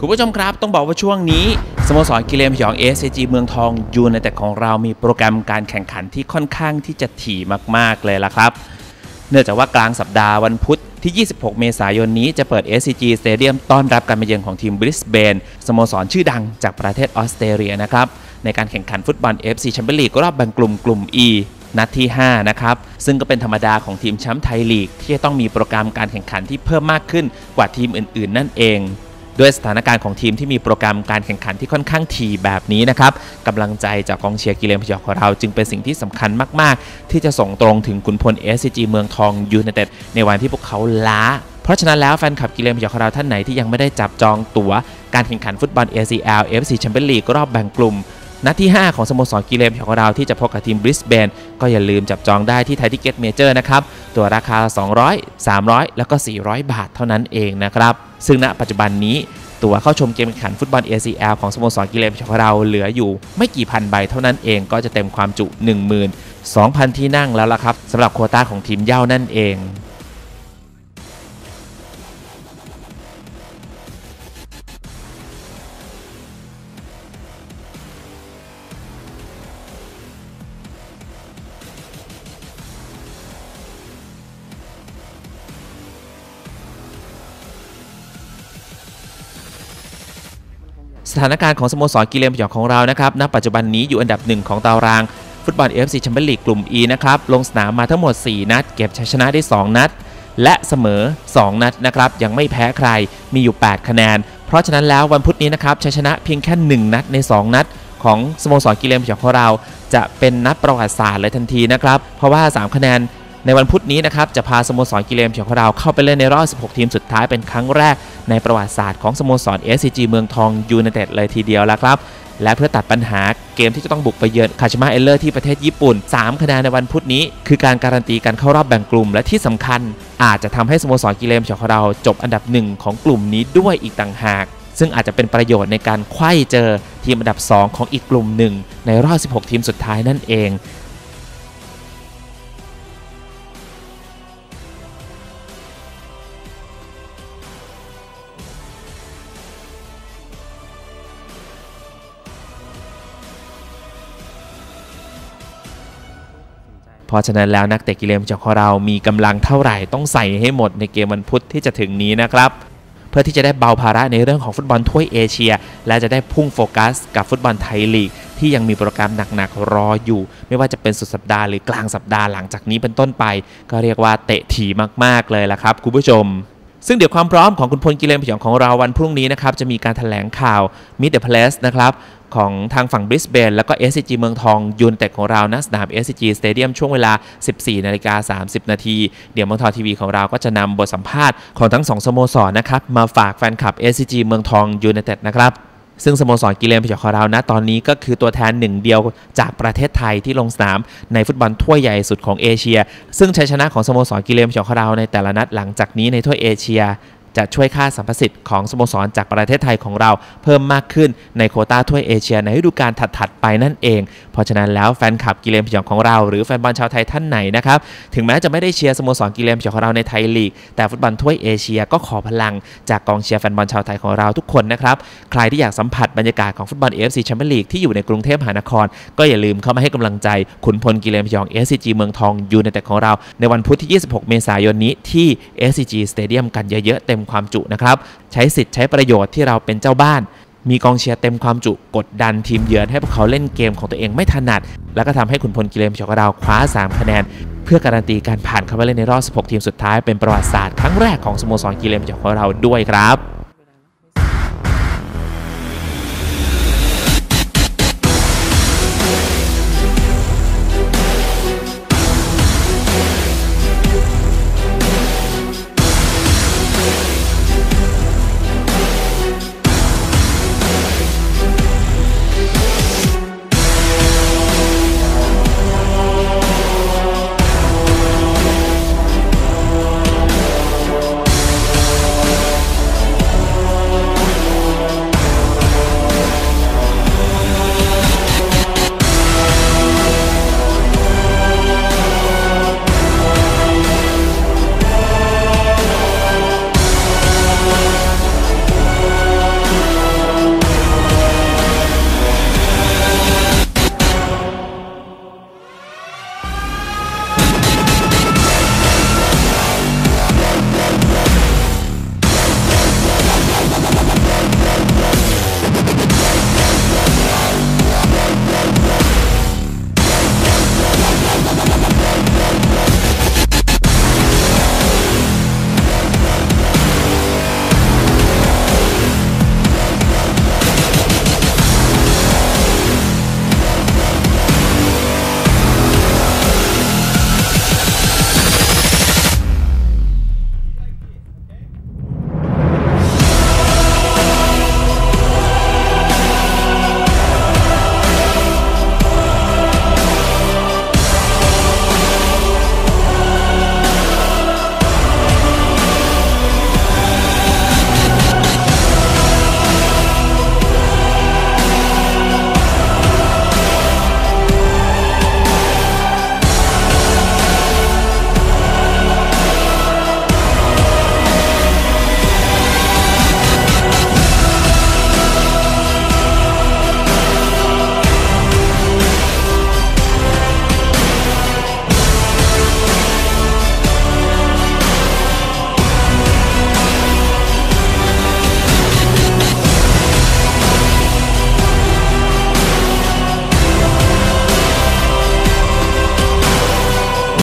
คุณผู้ชมครับ ต้องบอกว่าช่วงนี้สโมสรกิเลนพยอง SCG เเมืองทองยูในแต่ของเรามีโปรแกรมการแข่งขันที่ค่อนข้างที่จะถี่มาก ๆ เลยล่ะครับ เนื่องจากว่ากลางสัปดาห์วันพุธที่ 26 เมษายนนี้จะเปิด SCG Stadium ต้อนรับการมาเยือนของทีมบริสเบนสโมสรชื่อดังจากประเทศออสเตรเลียนะครับ ในการแข่งขันฟุตบอล FC แชมเปี้ยนลีกรอบแบ่งกลุ่มกลุ่ม E นัดที่ 5 นะครับ ซึ่งก็เป็นธรรมดาของทีมแชมป์ไทยลีก ที่จะต้องมีโปรแกรมการแข่งขันที่เพิ่มมากขึ้นกว่าทีมอื่น ๆ นั่นเอง ด้วยสถานการณ์ของทีมที่มีโปรแกรมการแข่งขันที่ค่อนข้างถี่แบบนี้นะครับกำลังใจจากกองเชียร์กิเลนพยองของเราจึงเป็นสิ่งที่สำคัญมาก ๆ ที่จะส่งตรงถึงขุนพล SCG เมืองทองยูไนเต็ดในวันที่พวกเขาล้าเพราะฉะนั้นแล้วแฟนคลับกิเลนพยองของเราท่านไหนที่ยังไม่ได้จับจองตั๋วการแข่งขันฟุตบอล ACL FC Champions League รอบแบ่งกลุ่ม นัดที่ 5 ของสโมสรกิเลนของเราที่จะพบกับทีมบริสเบนก็อย่าลืมจับจองได้ที่ไทยทิเก็ตเมเจอร์นะครับ ตัวราคา 200 300 แล้วก็ 400 บาทเท่านั้นเองนะครับ ซึ่งณปัจจุบันนี้ตั๋วเข้าชมเกมแข่งขันฟุตบอล ACL ของสโมสรกิเลนของเราเหลืออยู่ไม่กี่พันใบเท่านั้นเองก็จะเต็มความจุ 12,000 ที่นั่งแล้วล่ะครับสำหรับโควต้าของทีมเย่านั่นเอง ถานการณ์ของสโมสรกิเลนพยองของเรานะครับณปัจจุบันนี้อยู่อันดับหนึ่งของตาราง ฟุตบอล FC แชมเปี้ยนลีกกลุ่ม E นะครับลงสนามมาทั้งหมด 4 นัด เก็บชัยชนะได้ 2 นัด และเสมอ 2 นัดนะครับยังไม่แพ้ใครมีอยู่ 8 คะแนน เพราะฉะนั้นแล้ววันพุธนี้นะครับชัยชนะเพียงแค่ 1 นัดใน 2 นัดของสโมสรกิเลนพยองของเรา จะเป็นนัดประวัติศาสตร์เลยทันทีนะครับเพราะว่า 3 คะแนนในวันพุธนี้นะครับจะพาสโมสรกิเลนพยองของเราเข้าไปเล่นในรอบ 16 ทีมสุดท้ายเป็นครั้งแรก ในประวัติศาสตร์ของสโมสร SCG เมืองทองยูไนเต็ดเลยทีเดียวแล้วครับ และเพื่อตัดปัญหาเกมที่จะต้องบุกไปเยือนคาชิมะเอเลอร์ที่ประเทศญี่ปุ่น 3 คะแนนในวันพุธนี้ คือการการันตีการเข้ารอบแบ่งกลุ่มและที่สำคัญ อาจจะทำให้สโมสรกิเลนพยองของเราจบอันดับหนึ่งของกลุ่มนี้ด้วยอีกต่างหาก ซึ่งอาจจะเป็นประโยชน์ในการไขว้เจอทีมอันดับ 2 ของอีกกลุ่มหนึ่งในรอบ 16 ทีมสุดท้ายนั่นเอง ราะฉะนั้นแล้วนักเตะกิเลนจากของเรามีกำลังเท่าไหร่ต้องใส่ให้หมดในเกมวันพุธที่จะถึงนี้นะครับเพื่อที่จะได้เบาภาระในเรื่องของฟุตบอลถ้วยเอเชีย และจะได้พุ่งโฟกัสกับฟุตบอลไทยลีก ที่ยังมีโปรแกรมหนักๆรออยู่ ไม่ว่าจะเป็นสุดสัปดาห์หรือกลางสัปดาห์หลังจากนี้เป็นต้นไป ก็เรียกว่าเตะถี่มากๆเลยละครับคุณผู้ชม ซึ่งเดี๋ยวความพร้อมของคุณพลกิเลนพยองของเราวันพรุ่งนี้นะครับ จะมีการถแถลงข่าว Meet the Palace นะครับ ของทางฝั่งบริสเบนแล้วก็ SCG เมืองทองยูนเต็ดของเรานะสนาม SCG Stadium ช่วงเวลา 14นาฬิกา30 นาที เดี๋ยวเมืองทองทีวีของเราก็จะนำบทสัมภาษณ์ของทั้งสองสโมสรนะครับ มาฝากแฟนคลับ SCG เมืองทองยูนเต็ดนะครับ ซึ่งสโมสรกิเลนพยองของเรานะตอนนี้ก็คือตัวแทนหนึ่งเดียวจากประเทศไทยที่ลงสนามในฟุตบอลถ้วยใหญ่สุดของเอเชีย ซึ่งชัยชนะของสโมสรกิเลนพยองของเราในแต่ละนัดหลังจากนี้ในถ้วยเอเชีย จะช่วยค่าสัมประสิทธิ์ของสโมสรจากประเทศไทยของเราเพิ่มมากขึ้นในโคต้าถ้วยเอเชียในฤดูกาลถัดๆไปนั่นเอง เพราะฉะนั้นแล้วแฟนคลับกิเลนพยองของเราหรือแฟนบอลชาวไทยท่านไหนนะครับถึงแม้จะไม่ได้เชียร์สโมสรกิเลนพยองของเราในไทยลีก แต่ฟุตบอลถ้วยเอเชียก็ขอพลังจากกองเชียร์แฟนบอลชาวไทยของเราทุกคนนะครับใครที่อยากสัมผัสบรรยากาศของฟุตบอล AFC แชมเปี้ยนลีกที่อยู่ในกรุงเทพมหานคร ก็อย่าลืมเข้ามาให้กำลังใจขุนพลกิเลนพยอง SCG เมืองทองยูไนเต็ดของเรา ในวันพุธที่ 26 เมษายนนี้ที่ SCG Stadium กันเยอะๆเต็มความจุนะครับใช้สิทธิ์ใช้ประโยชน์ที่เราเป็นเจ้าบ้าน มีกองเชียร์เต็มความจุกดดันทีมเยือนให้พวกเขาเล่นเกมของตัวเองไม่ถนัด แล้วก็ทำให้ขุนพลกิเลนพยองของเราคว้า 3 คะแนน เพื่อการันตีการผ่านเข้าไปเล่นในรอบ 16 ทีมสุดท้ายเป็นประวัติศาสตร์ครั้งแรกของสโมสรกิเลนพยองของเราด้วยครับ